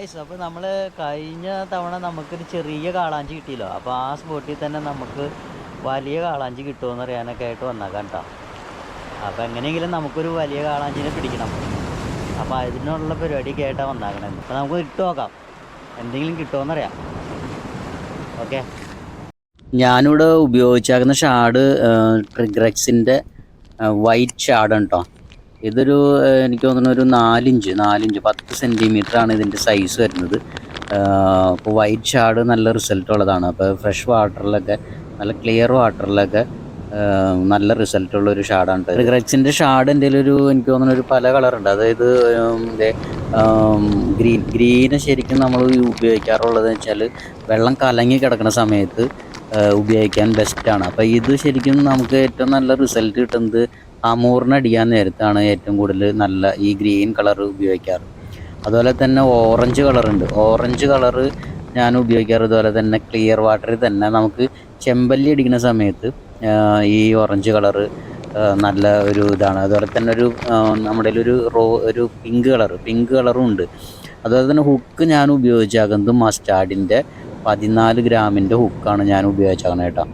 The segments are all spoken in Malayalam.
ഗൈസ് അപ്പോൾ നമ്മൾ കഴിഞ്ഞ തവണ നമുക്കൊരു ചെറിയ കാളാഞ്ചി കിട്ടിയല്ലോ. അപ്പോൾ ആ സ്പോട്ടിൽ തന്നെ നമുക്ക് വലിയ കാളാഞ്ചി കിട്ടുമെന്ന് അറിയാനൊക്കെ ആയിട്ട് വന്നേക്കാം കേട്ടോ അപ്പോൾ എങ്ങനെയെങ്കിലും നമുക്കൊരു വലിയ കാളാഞ്ചിനെ പിടിക്കണം. അപ്പോൾ അതിനുള്ള പരിപാടി കേട്ടാ വന്നാക്കണം അപ്പോൾ നമുക്ക് ഇട്ട് നോക്കാം. എന്തെങ്കിലും കിട്ടുമോന്നറിയാം ഓക്കെ. ഞാനിവിടെ ഉപയോഗിച്ചേക്കുന്ന ഷാഡ് ട്രിഗ്രക്സിന്റെ വൈറ്റ് ഷാഡ് കേട്ടോ ഇതൊരു എനിക്ക് തോന്നുന്നു ഒരു നാലിഞ്ച് നാലിഞ്ച് പത്ത് ആണ് ഇതിന്റെ സൈസ് വരുന്നത്. അപ്പോൾ വൈറ്റ് ഷാഡ് നല്ല റിസൾട്ട് ഉള്ളതാണ്. അപ്പോൾ ഫ്രഷ് വാട്ടറിലൊക്കെ നല്ല ക്ലിയർ വാട്ടറിലൊക്കെ നല്ല റിസൾട്ട് ഉള്ള ഒരു ഷാഡാണ് ട്രിഗ്രക്സിന്റെ ഷാഡ് എന്റെ ഒരു എനിക്ക് തോന്നുന്ന ഒരു പല കളറുണ്ട് അതായത് ഗ്രീൻ ഗ്രീന് ശരിക്കും നമ്മൾ ഉപയോഗിക്കാറുള്ളത് വെച്ചാൽ വെള്ളം കലങ്ങി കിടക്കുന്ന സമയത്ത് ഉപയോഗിക്കാൻ ബെസ്റ്റാണ് അപ്പോൾ ഇത് ശരിക്കും നമുക്ക് ഏറ്റവും നല്ല റിസൾട്ട് കിട്ടുന്നത് അമൂറിന് അടിയാൻ നേരത്താണ് ഏറ്റവും കൂടുതൽ നല്ല ഈ ഗ്രീൻ കളർ ഉപയോഗിക്കാറ്. അതുപോലെ തന്നെ ഓറഞ്ച് കളറുണ്ട്. ഓറഞ്ച് കളറ് ഞാൻ ഉപയോഗിക്കാറ് അതുപോലെ തന്നെ ക്ലിയർ വാട്ടറിൽ തന്നെ നമുക്ക് ചെമ്പല്ലി അടിക്കുന്ന സമയത്ത് ഈ ഓറഞ്ച് കളറ് നല്ല ഒരു ഇതാണ്. അതുപോലെ തന്നെ ഒരു നമ്മുടെ ഒരു റോ ഒരു പിങ്ക് കളർ പിങ്ക് കളറും ഉണ്ട്. അതുപോലെ തന്നെ ഹുക്ക് ഞാൻ ഉപയോഗിച്ചാകുന്നത് മസ്റ്റാർഡിന്റെ പതിനാല് ഗ്രാമിന്റെ ഹുക്കാണ് ഞാൻ ഉപയോഗിച്ചാകുന്നത് കേട്ടോ.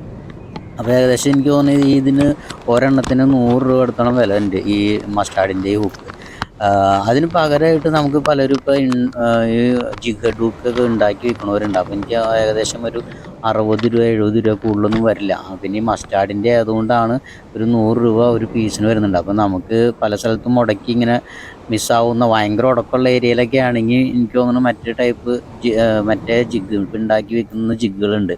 അപ്പോൾ ഏകദേശം എനിക്ക് തോന്നിയത് ഇതിന് ഒരെണ്ണത്തിന് നൂറ് രൂപ എടുത്തോളം വില ഉണ്ട് ഈ മസ്റ്റാർഡിന്റെ ഈ ഹുക്ക്. അതിന് പകരമായിട്ട് നമുക്ക് പലരും ഇപ്പോൾ ഈ ജിഗ ഡൂക്കൊക്കെ ഉണ്ടാക്കി വിൽക്കണവരുണ്ട് അപ്പോൾ എനിക്ക് ഏകദേശം ഒരു അറുപത് രൂപ എഴുപത് രൂപ കൂടുതലൊന്നും വരില്ല. പിന്നെ ഈ മസ്റ്റാർഡിന്റെ ആയതുകൊണ്ടാണ് ഒരു നൂറ് രൂപ ഒരു പീസിന് വരുന്നുണ്ട്. അപ്പോൾ നമുക്ക് പല സ്ഥലത്തും മുടക്കി ഇങ്ങനെ മിസ്സാവുന്ന ഭയങ്കര ഉടക്കമുള്ള ഏരിയയിലൊക്കെ ആണെങ്കിൽ എനിക്ക് തോന്നുന്നു മറ്റേ ടൈപ്പ് മറ്റേ ജിഗ് ഉണ്ടാക്കി വിൽക്കുന്ന ജിഗുകളുണ്ട്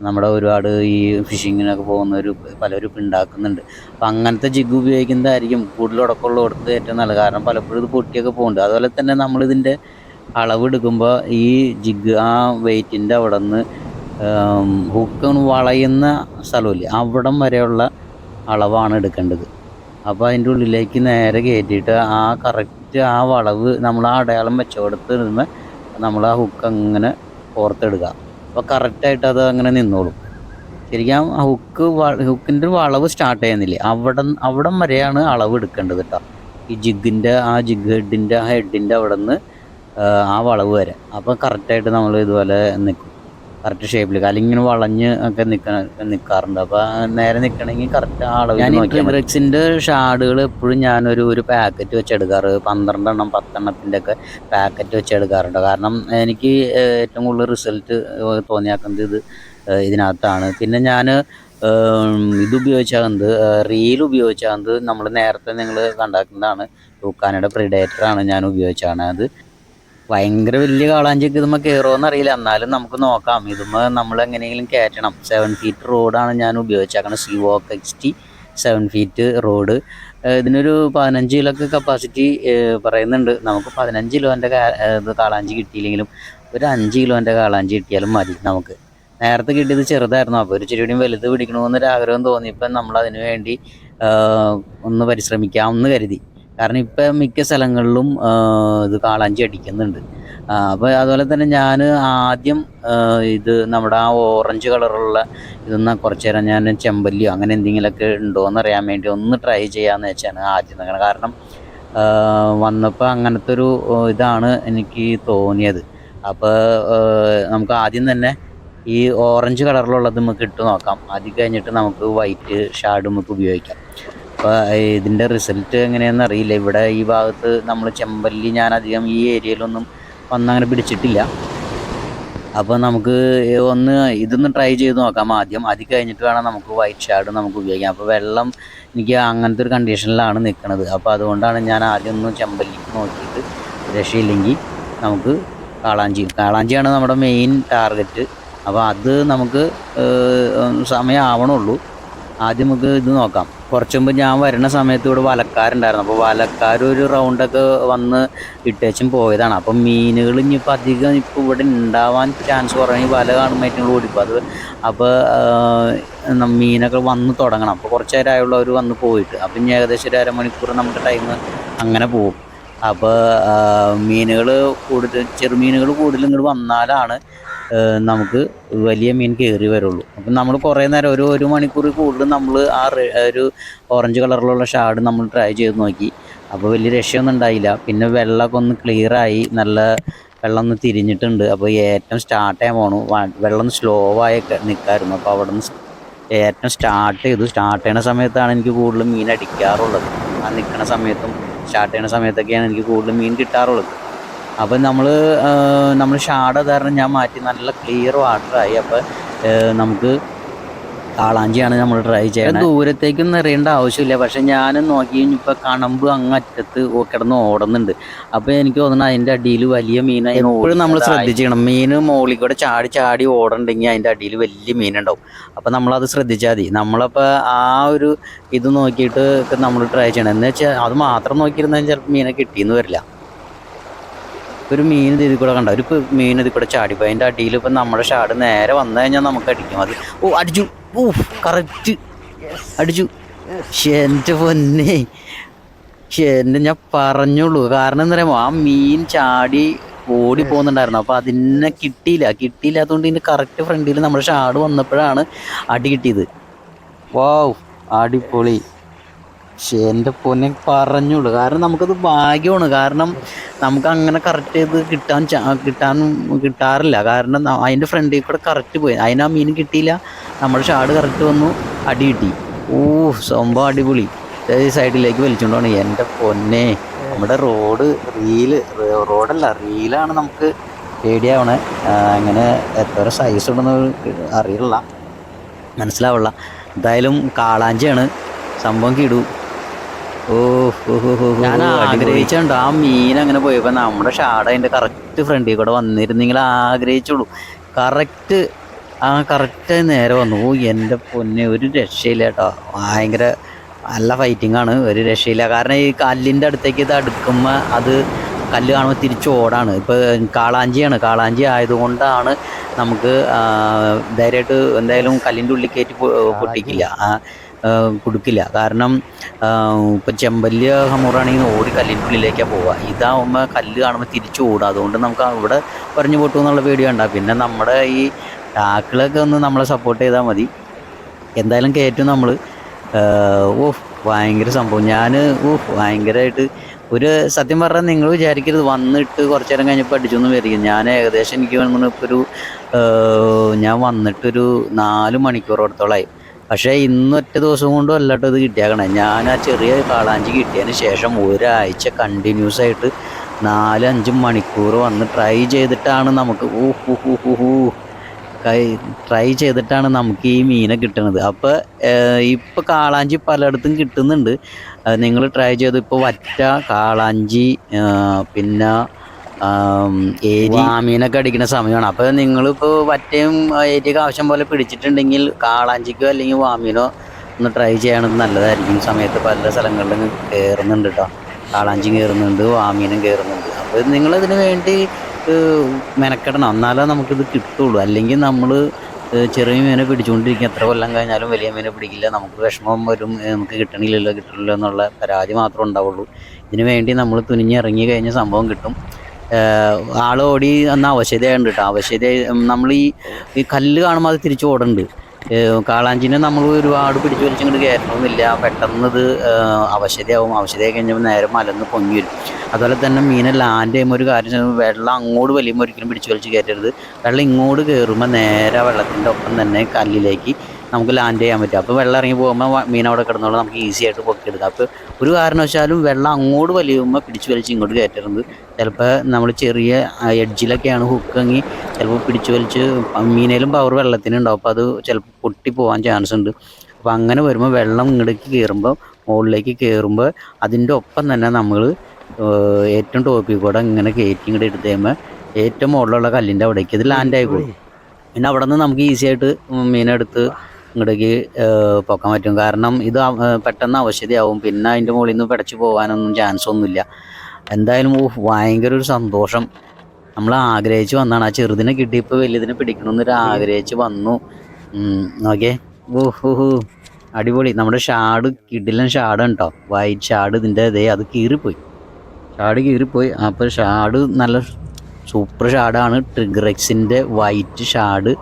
നമ്മുടെ ഒരുപാട് ഈ ഫിഷിങ്ങിനൊക്കെ പോകുന്നവർ പലരും ഇപ്പം ഉണ്ടാക്കുന്നുണ്ട് അപ്പം അങ്ങനത്തെ ജിഗ് ഉപയോഗിക്കുന്നതായിരിക്കും കൂടുതൽ ഉടക്കമുള്ള കൊടുത്ത് ഏറ്റവും നല്ലത്. കാരണം പലപ്പോഴും ഇത് പൊട്ടിയൊക്കെ പോകുന്നുണ്ട് അതുപോലെ തന്നെ നമ്മളിതിന്റെ അളവെടുക്കുമ്പോൾ ഈ ജിഗ് ആ വെയിറ്റിന്റെ അവിടെ നിന്ന് ഹുക്ക് വളയുന്ന സ്ഥലമില്ലേ അവിടം വരെയുള്ള അളവാണ് എടുക്കേണ്ടത്. അപ്പോൾ അതിന്റെ ഉള്ളിലേക്ക് നേരെ കയറ്റിയിട്ട് ആ കറക്റ്റ് ആ വളവ് നമ്മൾ ആ അടയാളം വെച്ചോടത്ത് നിന്ന് നമ്മൾ ആ ഹുക്ക് അങ്ങനെ പുറത്തെടുക്കുക. അപ്പോൾ കറക്റ്റായിട്ട് അത് അങ്ങനെ നിന്നോളും. ശരിക്കും ആ ഹുക്ക് ഹുക്കിന്റെ വളവ് സ്റ്റാർട്ട് ചെയ്യുന്നില്ലേ അവിടെ അവിടം വരെയാണ് അളവ് എടുക്കേണ്ടത് കേട്ടോ ഈ ജിഗിന്റെ ആ ജിഗ് ഹെഡിന്റെ ആ ഹെഡിന്റെ അവിടെ നിന്ന് ആ വളവ് വരെ. അപ്പോൾ കറക്റ്റായിട്ട് നമ്മൾ ഇതുപോലെ നിൽക്കും കറക്റ്റ് ഷേപ്പിൽ അല്ലെങ്കിൽ ഇങ്ങനെ വളഞ്ഞ് ഒക്കെ നിൽക്കണ നിൽക്കാറുണ്ട് അപ്പോൾ നേരെ നിൽക്കണമെങ്കിൽ കറക്റ്റ് അളവ് ഞാൻ ട്രിബ്രക്സിന്റെ ഷാഡുകൾ എപ്പോഴും ഞാനൊരു ഒരു പാക്കറ്റ് വെച്ചെടുക്കാറ്. പന്ത്രണ്ടെണ്ണം പത്തെണ്ണത്തിന്റെ ഒക്കെ പാക്കറ്റ് വെച്ചെടുക്കാറുണ്ട്. കാരണം എനിക്ക് ഏറ്റവും കൂടുതൽ റിസൾട്ട് തോന്നിയാക്കുന്നത് ഇത് ഇതിനകത്താണ്. പിന്നെ ഞാൻ ഇത് ഉപയോഗിച്ചാകുന്നത് റീൽ ഉപയോഗിച്ചാകുന്നത് നമ്മൾ നേരത്തെ നിങ്ങൾ കണ്ടാക്കുന്നതാണ്. ലൂക്കാനയുടെ പ്രിഡേറ്ററാണ് ഞാൻ ഉപയോഗിച്ചാണ്. അത് ഭയങ്കര വലിയ കാളാഞ്ചിക്ക് ഇതുമ്മ കയറുമോന്ന് അറിയില്ല. എന്നാലും നമുക്ക് നോക്കാം. ഇതുമ്മ നമ്മൾ എങ്ങനെയെങ്കിലും കയറ്റണം സെവൻ ഫീറ്റ് റോഡാണ് ഞാൻ ഉപയോഗിച്ചേക്കണത്. Sea walk X T seven feet road ഇതിനൊരു പതിനഞ്ച് കിലോക്ക് കപ്പാസിറ്റി പറയുന്നുണ്ട്. നമുക്ക് പതിനഞ്ച് കിലോന്റെ ഇത് കാളാഞ്ചി കിട്ടിയില്ലെങ്കിലും ഒരു അഞ്ച് കിലോന്റെ കാളാഞ്ചി കിട്ടിയാലും മതി നമുക്ക്. നേരത്തെ കിട്ടിയത് ചെറുതായിരുന്നു. അപ്പോൾ ഒരു ചെടിയും വലുത് പിടിക്കണമെന്നൊരു ആഗ്രഹം തോന്നിയപ്പോൾ നമ്മൾ അതിനു വേണ്ടി ഒന്ന് പരിശ്രമിക്കാമെന്ന് കരുതി. കാരണം ഇപ്പം മിക്ക സ്ഥലങ്ങളിലും ഇത് കാളാഞ്ചി അടിക്കുന്നുണ്ട്. അപ്പോൾ അതുപോലെ തന്നെ ഞാൻ ആദ്യം ഇത് നമ്മുടെ ആ ഓറഞ്ച് കളറുള്ള ഇതൊന്ന് കുറച്ച് നേരം ഞാൻ ചെമ്പല്ലിയോ അങ്ങനെ എന്തെങ്കിലുമൊക്കെ ഉണ്ടോ എന്നറിയാൻ വേണ്ടി ഒന്ന് ട്രൈ ചെയ്യാമെന്ന് വെച്ചാണ് ആദ്യം അങ്ങനെ. കാരണം വന്നപ്പോൾ അങ്ങനത്തെ ഒരു ഇതാണ് എനിക്ക് തോന്നിയത്. അപ്പോൾ നമുക്ക് ആദ്യം തന്നെ ഈ ഓറഞ്ച് കളറിലുള്ളത് നമുക്ക് ഇട്ട് നോക്കാം. അത് കഴിഞ്ഞിട്ട് നമുക്ക് വൈറ്റ് ഷാഡ് നമുക്ക് ഉപയോഗിക്കാം. അപ്പോൾ ഇതിന്റെ റിസൾട്ട് എങ്ങനെയാണെന്ന് അറിയില്ല. ഇവിടെ ഈ ഭാഗത്ത് നമ്മൾ ചെമ്പല്ലി ഞാൻ അധികം ഈ ഏരിയയിലൊന്നും വന്നങ്ങനെ പിടിച്ചിട്ടില്ല. അപ്പോൾ നമുക്ക് ഒന്ന് ഇതൊന്ന് ട്രൈ ചെയ്ത് നോക്കാം ആദ്യം. അത് കഴിഞ്ഞിട്ട് വേണം നമുക്ക് വൈറ്റ് ഷാഡ് നമുക്ക് ഉപയോഗിക്കാം. അപ്പോൾ വെള്ളം എനിക്ക് അങ്ങനത്തെ ഒരു കണ്ടീഷനിലാണ് നിൽക്കുന്നത് അപ്പോൾ അതുകൊണ്ടാണ് ഞാൻ ആദ്യം ഒന്ന് ചെമ്പല്ലിക്ക് നോക്കിയിട്ട് രക്ഷയില്ലെങ്കിൽ നമുക്ക് കാളാഞ്ചി കാളാഞ്ചിയാണ് നമ്മുടെ മെയിൻ ടാർഗറ്റ് അപ്പോൾ അത് നമുക്ക് സമയമാവണുള്ളൂ ആദ്യം നമുക്ക് ഇത് നോക്കാം. കുറച്ച് മുമ്പ് ഞാൻ വരുന്ന സമയത്ത് ഇവിടെ വലക്കാരുണ്ടായിരുന്നു. അപ്പോൾ വലക്കാർ ഒരു റൗണ്ടൊക്കെ വന്ന് ഇട്ടേച്ചും പോയതാണ്. അപ്പം മീനുകൾ ഇനിയിപ്പോൾ അധികം ഇപ്പോൾ ഇവിടെ ഉണ്ടാവാൻ ചാൻസ് കുറവാണ്. വല കാണുമ്പോൾ ഏറ്റവും ഓടിപ്പോൾ അത് അപ്പോൾ മീനൊക്കെ വന്ന് തുടങ്ങണം. അപ്പോൾ കുറച്ച് നേരമായുള്ളവർ വന്ന് പോയിട്ട്. അപ്പം ഇനി ഏകദേശം ഒരു അരമണിക്കൂർ നമുക്ക് ടൈം അങ്ങനെ പോകും. അപ്പോൾ മീനുകൾ കൂടുതൽ ചെറുമീനുകൾ കൂടുതൽ ഇങ്ങോട്ട് വന്നാലാണ് നമുക്ക് വലിയ മീൻ കയറി വരുള്ളൂ. അപ്പം നമ്മൾ കുറേ നേരം ഒരു ഒരു മണിക്കൂർ കൂടുതൽ നമ്മൾ ആ ഒരു ഓറഞ്ച് കളറിലുള്ള ഷാഡ് നമ്മൾ ട്രൈ ചെയ്ത് നോക്കി. അപ്പോൾ വലിയ രക്ഷയൊന്നും ഉണ്ടായില്ല. പിന്നെ വെള്ളമൊക്കെ ഒന്ന് ക്ലിയറായി നല്ല വെള്ളം ഒന്ന് തിരിഞ്ഞിട്ടുണ്ട്. അപ്പോൾ ഏറ്റവും സ്റ്റാർട്ട് ചെയ്യാൻ പോണു. വെള്ളം ഒന്ന് സ്ലോ ആയി നിൽക്കായിരുന്നു അപ്പോൾ അവിടെ നിന്ന് ഏറ്റവും സ്റ്റാർട്ട് ചെയ്തു. സ്റ്റാർട്ട് ചെയ്യണ സമയത്താണ് എനിക്ക് കൂടുതലും മീൻ അടിക്കാറുള്ളത്. ആ നിൽക്കുന്ന സമയത്തും സ്റ്റാർട്ട് ചെയ്യുന്ന സമയത്തൊക്കെയാണ് എനിക്ക് കൂടുതൽ മീൻ കിട്ടാറുള്ളത്. അപ്പം നമ്മൾ നമ്മൾ ഷാഡ് കാരണം ഞാൻ മാറ്റി നല്ല ക്ലിയർ വാട്ടറായി അപ്പോൾ നമുക്ക് കാളാഞ്ചിയാണ് നമ്മൾ ട്രൈ ചെയ്യുന്നത് ദൂരത്തേക്കൊന്നും എറിയേണ്ട ആവശ്യമില്ല. പക്ഷെ ഞാൻ നോക്കി കഴിഞ്ഞപ്പോൾ കണമ്പ് അങ്ങ് അറ്റത്ത് ഓ- കിടന്ന് ഓടുന്നുണ്ട്. അപ്പോൾ എനിക്ക് തോന്നുന്നു അതിന്റെ അടിയിൽ വലിയ മീനായി എപ്പോഴും നമ്മൾ ശ്രദ്ധിച്ചിരിക്കണം. മീൻ മുകളിൽ കൂടെ ചാടി ചാടി ഓടണ്ടെങ്കിൽ അതിന്റെ അടിയിൽ വലിയ മീനുണ്ടാവും. അപ്പോൾ നമ്മളത് ശ്രദ്ധിച്ചാൽ മതി. നമ്മളപ്പോൾ ആ ഒരു ഇത് നോക്കിയിട്ട് നമ്മൾ ട്രൈ ചെയ്യണം. എന്ന് വെച്ചാൽ അത് മാത്രം നോക്കിയിരുന്നാൽ ചിലപ്പോൾ മീനെ കിട്ടിയെന്ന് വരില്ല. ഒരു മീൻ ഇതിൽ കൂടെ കണ്ട? ഒരു മീൻ ഇതിൽ കൂടെ ചാടിപ്പോയി. അതിന്റെ അടിയിൽ ഇപ്പം നമ്മുടെ ഷാട് നേരെ വന്നു കഴിഞ്ഞാൽ നമുക്ക് അടിക്കും. അത് ഓ അടിച്ചു. Oh correct. അടിച്ചു. ശ്ശെ, എന്റെ പൊന്നെ. ശ്ശെ, എന്റെ ഞാൻ പറഞ്ഞോളൂ. കാരണം എന്താ പറയുമ്പോൾ ആ മീൻ ചാടി ഓടി പോകുന്നുണ്ടായിരുന്നു. അപ്പോൾ അതിനെ കിട്ടിയില്ല. കിട്ടിയില്ലാത്തതുകൊണ്ട് ഇതിന്റെ കറക്റ്റ് ഫ്രണ്ടിൽ നമ്മുടെ ഷാഡ് വന്നപ്പോഴാണ് അടി കിട്ടിയത്. വാവ് അടിപൊളി. പക്ഷേ എന്റെ പൊന്നെ പറഞ്ഞോളൂ കാരണം നമുക്കത് ഭാഗ്യമാണ്. കാരണം നമുക്ക് അങ്ങനെ കറക്റ്റ് ചെയ്ത് കിട്ടാൻ കിട്ടാൻ കിട്ടാറില്ല. കാരണം അതിന്റെ ഫ്രണ്ടിൽ കൂടെ കറക്റ്റ് പോയി. അതിന് ആ മീൻ കിട്ടിയില്ല. നമ്മുടെ ഷാട് കറക്റ്റ് വന്നു. അടി കിട്ടി. ഓ സംഭവം അടിപൊളി. സൈഡിലേക്ക് വലിച്ചുകൊണ്ടാണ് എന്റെ പൊന്നെ നമ്മുടെ റോഡ് റീൽ റോഡല്ല റീലാണ് നമുക്ക് പേടിയാവണേ. അങ്ങനെ എത്ര സൈസ് ഉണ്ടെന്ന് അറിയില്ല. മനസ്സിലാവില്ല. എന്തായാലും കാളാഞ്ചിയാണ്. സംഭവം കിടു. ഞാൻ ആഗ്രഹിച്ചുണ്ട് ആ മീൻ അങ്ങനെ പോയപ്പോ നമ്മുടെ ഷാഡ അതിന്റെ കറക്റ്റ് ഫ്രണ്ടിൽ കൂടെ വന്നിരുന്നെങ്കിൽ ആഗ്രഹിച്ചുള്ളൂ. കറക്റ്റ് ആ കറക്റ്റ് നേരെ വന്നു. ഓ എന്റെ പൊന്നെ ഒരു രക്ഷയില്ല കേട്ടോ. ഭയങ്കര നല്ല ഫൈറ്റിംഗ് ആണ്. ഒരു രക്ഷയില്ല. കാരണം ഈ കല്ലിന്റെ അടുത്തേക്ക് ഇത് അടുക്കുമ്പോൾ അത് കല്ല് കാണുമ്പോൾ തിരിച്ച് ഓടാണ് ഇപ്പോൾ കാളാഞ്ചിയാണ്. കാളാഞ്ചി ആയതുകൊണ്ടാണ് നമുക്ക് ധൈര്യമായിട്ട് എന്തായാലും കല്ലിന്റെ ഉള്ളിൽ കയറ്റി പൊട്ടിക്കില്ല. കൊടുക്കില്ല. കാരണം ഇപ്പം ചെമ്പല്ല് ഹമൂറാണെങ്കിൽ ഓടി കല്ലിന്റെ ഉള്ളിലേക്കാണ് പോവുക. ഇതാവുമ്പോൾ കല്ല് കാണുമ്പോൾ തിരിച്ചു ഓടുക. അതുകൊണ്ട് നമുക്ക് അവിടെ പറഞ്ഞു പൊട്ടു എന്നുള്ള പേടി വേണ്ട. പിന്നെ നമ്മുടെ ഈ ടാക്കിളൊക്കെ ഒന്ന് നമ്മളെ സപ്പോർട്ട് ചെയ്താൽ മതി. എന്തായാലും കയറ്റും നമ്മൾ ഓ ഭയങ്കര സംഭവം. ഞാൻ ഓ ഭയങ്കരമായിട്ട് ഒരു സത്യം പറഞ്ഞാൽ നിങ്ങൾ വിചാരിക്കരുത്. വന്നിട്ട് കുറച്ച് നേരം കഴിഞ്ഞപ്പോൾ അടിച്ചൊന്നും വരികയും ഞാൻ ഏകദേശം എനിക്ക് ഇപ്പോൾ ഒരു ഞാൻ വന്നിട്ടൊരു നാല് മണിക്കൂറോടത്തോളമായി പക്ഷേ ഇന്നൊറ്റ ദിവസം കൊണ്ടും അല്ലാട്ടോ ഇത് കിട്ടിയാക്കണേ. ഞാൻ ആ ചെറിയ കാളാഞ്ചി കിട്ടിയതിന് ശേഷം ഒരാഴ്ച കണ്ടിന്യൂസ് ആയിട്ട് നാലഞ്ച് മണിക്കൂർ വന്ന് ട്രൈ ചെയ്തിട്ടാണ് നമുക്ക് ഊ ഹു ഹു ഹു ഹു കൈ ട്രൈ ചെയ്തിട്ടാണ് നമുക്ക് ഈ മീനെ കിട്ടുന്നത് അപ്പോൾ ഇപ്പോൾ കാളാഞ്ചി പലയിടത്തും കിട്ടുന്നുണ്ട്. നിങ്ങൾ ട്രൈ ചെയ്ത് ഇപ്പോൾ വറ്റ കാളാഞ്ചി പിന്നെ ആം, ഏരി വാമീനൊക്കെ അടിക്കുന്ന സമയമാണ്. അപ്പൊ നിങ്ങളിപ്പോ വറ്റയും ഏരിയൊക്കെ ആവശ്യം പോലെ പിടിച്ചിട്ടുണ്ടെങ്കിൽ കാളാഞ്ചിക്കോ അല്ലെങ്കിൽ വാമീനോ ഒന്ന് ട്രൈ ചെയ്യണത് നല്ലതായിരിക്കും. സമയത്ത് പല സ്ഥലങ്ങളിലും കയറുന്നുണ്ട് കേട്ടോ കാളാഞ്ചി കയറുന്നുണ്ട് വാമീനും കയറുന്നുണ്ട് അപ്പോൾ നിങ്ങളിതിന് വേണ്ടി മെനക്കെടണം. എന്നാലേ നമുക്കിത് കിട്ടുള്ളൂ. അല്ലെങ്കിൽ നമ്മൾ ചെറിയ മീനെ പിടിച്ചുകൊണ്ടിരിക്കും. എത്ര കൊല്ലം കഴിഞ്ഞാലും വലിയ മീനെ പിടിക്കില്ല. നമുക്ക് വിഷമം വരും. നമുക്ക് കിട്ടണില്ലല്ലോ കിട്ടണില്ലോ എന്നുള്ള പരാതി മാത്രമേ ഉണ്ടാവുള്ളൂ. ഇതിനു വേണ്ടി നമ്മൾ തുനിഞ്ഞിറങ്ങി കഴിഞ്ഞ സംഭവം കിട്ടും. ആൾ ഓടി എന്ന അവശതയുണ്ട് കേട്ടോ അവശത നമ്മൾ ഈ ഈ കല്ല് കാണുമ്പോൾ അത് തിരിച്ചു ഓടുന്നുണ്ട് കാളാഞ്ചിനെ നമ്മൾ ഒരുപാട് പിടിച്ചു വലിച്ചിങ്ങോട്ട് കയറണമെന്നില്ല പെട്ടെന്ന് ഇത് അവശതയാവും. അവശതയായി കഴിഞ്ഞപ്പോൾ നേരെ മലന്ന് പൊങ്ങി വരും. അതുപോലെ തന്നെ മീനെ ലാൻഡ് ചെയ്യുമ്പോൾ ഒരു കാര്യം വെള്ളം അങ്ങോട്ട് വലിയുമ്പോൾ ഒരിക്കലും പിടിച്ചു വലിച്ച് കയറ്റരുത് വെള്ളം ഇങ്ങോട്ട് കയറുമ്പോൾ നേരെ വെള്ളത്തിന്റെ ഒപ്പം തന്നെ കല്ലിലേക്ക് നമുക്ക് ലാൻഡ് ചെയ്യാൻ പറ്റും. അപ്പോൾ വെള്ളം ഇറങ്ങി പോകുമ്പോൾ മീൻ അവിടെ കിടന്നോളാം. നമുക്ക് ഈസി ആയിട്ട് പൊക്കിയെടുക്കാം. അപ്പോൾ ഒരു കാരണവശാലും വെള്ളം അങ്ങോട്ട് വലിയുമ്പോൾ പിടിച്ചു വലിച്ച് ഇങ്ങോട്ട് കയറ്റരുത്. ചിലപ്പോൾ നമ്മൾ ചെറിയ എഡ്ജിലൊക്കെയാണ് ഹുക്കെങ്കിൽ ചിലപ്പോൾ പിടിച്ചു വലിച്ച് മീനേലും പവർ വെള്ളത്തിനുണ്ടാവും. അപ്പോൾ അത് ചിലപ്പോൾ പൊട്ടി പോകാൻ ചാൻസ് ഉണ്ട്. അപ്പോൾ അങ്ങനെ വരുമ്പോൾ വെള്ളം ഇങ്ങോട്ടേക്ക് കയറുമ്പോൾ മുകളിലേക്ക് കയറുമ്പോൾ അതിന്റെ ഒപ്പം തന്നെ നമ്മൾ ഏറ്റവും ടോപ്പിൽ കൂടെ ഇങ്ങനെ കയറ്റി ഇങ്ങോട്ട് എടുത്ത് കഴിയുമ്പോൾ ഏറ്റവും മുകളിലുള്ള കല്ലിന്റെ അവിടേക്ക് ഇത് ലാൻഡ് ആയിക്കോളും പിന്നെ അവിടെ നിന്ന് നമുക്ക് ഈസി ആയിട്ട് മീനെടുത്ത് ഇങ്ങോട്ടേക്ക് പോക്കാൻ പറ്റും. കാരണം ഇത് പെട്ടെന്ന് അവശതയാവും. പിന്നെ അതിന്റെ മുകളിൽ നിന്ന് പിടച്ച് പോകാനൊന്നും ചാൻസ് ഒന്നുമില്ല. എന്തായാലും ഭയങ്കര ഒരു സന്തോഷം. നമ്മൾ ആഗ്രഹിച്ച് വന്നാണ്. ആ ചെറുതിനെ കിട്ടിയപ്പോൾ വലിയതിനെ പിടിക്കണമെന്നൊരു ആഗ്രഹിച്ച് വന്നു. ഓക്കെ ഓഹോ അടിപൊളി. നമ്മുടെ ഷാഡ് കിടിലൻ ഷാഡ് കേട്ടോ വൈറ്റ് ഷാഡ് ഇതിന്റെ ഇതേ അത് കീറിപ്പോയി. ഷാഡ് കീറിപ്പോയി. അപ്പോൾ ഷാഡ് നല്ല സൂപ്പർ ഷാഡാണ് ട്രിഗ്രക്സിന്റെ വൈറ്റ് ഷാഡ്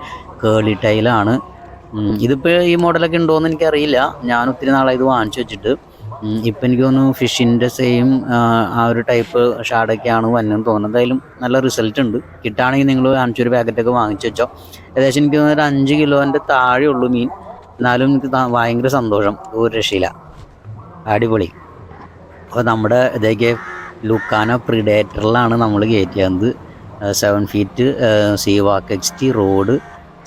കേളി ടൈലാണ്. ഇതിപ്പോൾ ഈ മോഡലൊക്കെ ഉണ്ടോന്ന് എനിക്ക് അറിയില്ല ഞാൻ ഒത്തിരി നാളായി ഇത് വാങ്ങിച്ചു വെച്ചിട്ട്. ഇപ്പൊ എനിക്ക് തോന്നുന്നു ഫിഷിന്റെ സെയിം ആ ഒരു ടൈപ്പ് ഷാഡൊക്കെയാണ് വന്നെന്ന് തോന്നുന്നത് എന്തായാലും നല്ല റിസൾട്ട് ഉണ്ട്. കിട്ടുകയാണെങ്കിൽ നിങ്ങൾ അഞ്ചൊരു പാക്കറ്റൊക്കെ വാങ്ങിച്ചു വെച്ചോ. ഏകദേശം എനിക്ക് തോന്നുന്നു ഒരു അഞ്ച് കിലോന്റെ താഴെ ഉള്ളൂ മീൻ. എന്നാലും എനിക്ക് ഭയങ്കര സന്തോഷം. ഒരു രക്ഷയില്ല. അടിപൊളി. അപ്പോൾ നമ്മുടെ ഇതേക്ക് ലുക്കാന പ്രിഡേറ്ററിലാണ് നമ്മൾ കയറ്റിയത് seven feet sea walk X T road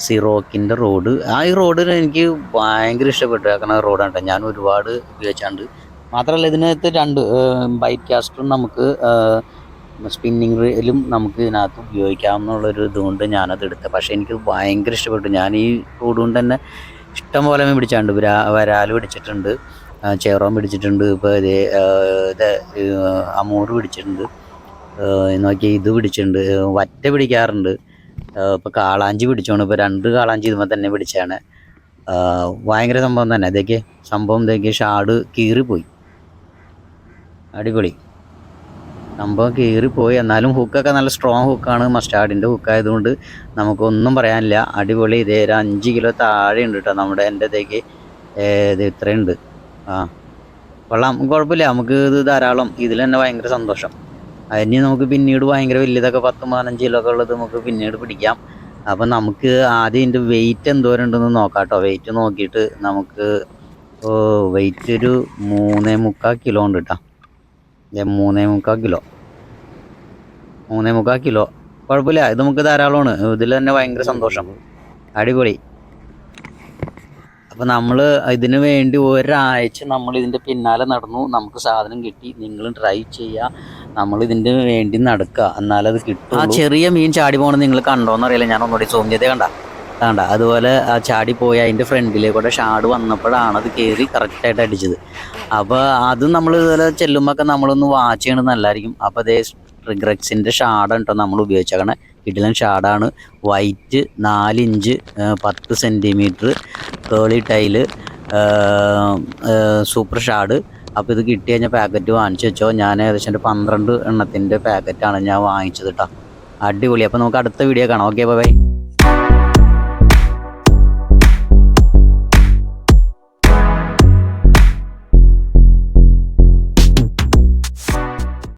സിറോക്കിന്റെ road. ആ ഈ റോഡ് എനിക്ക് ഭയങ്കര ഇഷ്ടപ്പെട്ടു. കാരണം റോഡാണ് കേട്ടോ ഞാൻ ഒരുപാട് ഉപയോഗിച്ചാണ്ട്. മാത്രമല്ല ഇതിനകത്ത് രണ്ട് ബൈക്ക് കാസ്റ്ററും നമുക്ക് സ്പിന്നിങ് റീലും നമുക്ക് ഇതിനകത്ത് ഉപയോഗിക്കാം എന്നുള്ളൊരു ഇതുകൊണ്ട് ഞാനത് എടുത്തത് പക്ഷേ എനിക്ക് ഭയങ്കര ഇഷ്ടപ്പെട്ടു. ഞാൻ ഈ റോഡ് കൊണ്ട് തന്നെ ഇഷ്ടം പോലെ മീൻ പിടിച്ചാണ്ട് വരാ വരാൽ പിടിച്ചിട്ടുണ്ട്. ചേറോം പിടിച്ചിട്ടുണ്ട്. ഇപ്പോൾ ഇത് ഇത് അമൂറ് പിടിച്ചിട്ടുണ്ട്. നോക്കി ഇത് പിടിച്ചിട്ടുണ്ട്. വറ്റ പിടിക്കാറുണ്ട്. ഇപ്പോൾ കാളാഞ്ചി പിടിച്ചോണ്. ഇപ്പോൾ രണ്ട് കാളാഞ്ചി ഇതുമ്പോൾ തന്നെ പിടിച്ചാണ്. ഭയങ്കര സംഭവം തന്നെ. ഇതൊക്കെ സംഭവം ഇതൊക്കെ ഷാട് കീറിപ്പോയി. അടിപൊളി. സംഭവം കീറിപ്പോയി. എന്നാലും ഹുക്കൊക്കെ നല്ല സ്ട്രോങ് ഹുക്കാണ് മസ്റ്റാർഡിന്റെ ഹുക്കായതുകൊണ്ട് നമുക്കൊന്നും പറയാനില്ല. അടിപൊളി. ഇതേ ഒരു അഞ്ച് കിലോ താഴെ ഉണ്ട് കേട്ടോ നമ്മുടെ എന്റെ ഇതേക്ക്. ഇത് ഇത്രയുണ്ട്. ആ. കൊള്ളാം. കുഴപ്പമില്ല. നമുക്ക് ഇത് ധാരാളം. ഇതിൽ തന്നെ ഭയങ്കര സന്തോഷം. അതിന് നമുക്ക് പിന്നീട് ഭയങ്കര വലിയതൊക്കെ പത്ത് പതിനഞ്ച് കിലോ ഒക്കെ ഉള്ളത് നമുക്ക് പിന്നീട് പിടിക്കാം. അപ്പം നമുക്ക് ആദ്യം ഇതിന്റെ വെയിറ്റ് എന്തോരം ഉണ്ടെന്ന് നോക്കാം കേട്ടോ വെയിറ്റ് നോക്കിയിട്ട് നമുക്ക് വെയിറ്റ് ഒരു മൂന്നേ മുക്കാൽ കിലോ ഉണ്ട് കേട്ടോ മൂന്നേ മുക്കാൽ കിലോ മൂന്നേ മുക്കാൽ കിലോ കുഴപ്പമില്ല ഇത് നമുക്ക് ധാരാളമാണ്. ഇതിൽ തന്നെ ഭയങ്കര സന്തോഷം. അടിപൊളി. അപ്പോൾ നമ്മൾ ഇതിന് വേണ്ടി ഒരാഴ്ച നമ്മൾ ഇതിന്റെ പിന്നാലെ നടന്നു. നമുക്ക് സാധനം കിട്ടി. നിങ്ങളും ട്രൈ ചെയ്യുക നമ്മൾ ഇതിന്റെ വേണ്ടി നടക്കുക എന്നാലത് കിട്ടും ആ ചെറിയ മീൻ ചാടി പോകണം നിങ്ങൾ കണ്ടോന്ന് അറിയില്ല ഞാൻ ഒന്നുകൂടി സോം ചെയ്തേ കണ്ട. കണ്ട. അതുപോലെ ആ ചാടി പോയി അതിന്റെ ഫ്രണ്ടിലേക്കൂടെ ഷാഡ് വന്നപ്പോഴാണ് അത് കയറി കറക്റ്റായിട്ട് അടിച്ചത്. അപ്പോൾ അത് നമ്മൾ ഇതുപോലെ ചെല്ലുമ്പോൾ നമ്മളൊന്ന് വാച്ച് ചെയ്യണത് നല്ലതായിരിക്കും. അപ്പോൾ അതേ റിഗ്രക്സിന്റെ ഷാഡ് കേട്ടോ നമ്മൾ ഉപയോഗിച്ചേക്കണേ. കിടിലൻ ഷാഡാണ്. വൈറ്റ് നാലിഞ്ച് പത്ത് സെന്റിമീറ്റർ കേളി ടൈൽ സൂപ്പർ ഷാഡ്. അപ്പോൾ ഇത് കിട്ടി കഴിഞ്ഞാൽ പാക്കറ്റ് വാങ്ങിച്ചു വെച്ചോ. ഞാൻ ഏകദേശം ഒരു പന്ത്രണ്ട് എണ്ണത്തിന്റെ പാക്കറ്റാണ് ഞാൻ വാങ്ങിച്ചത് കേട്ടോ അടിപൊളി. അപ്പോൾ നമുക്ക് അടുത്ത വീഡിയോ കാണാം. Okay bye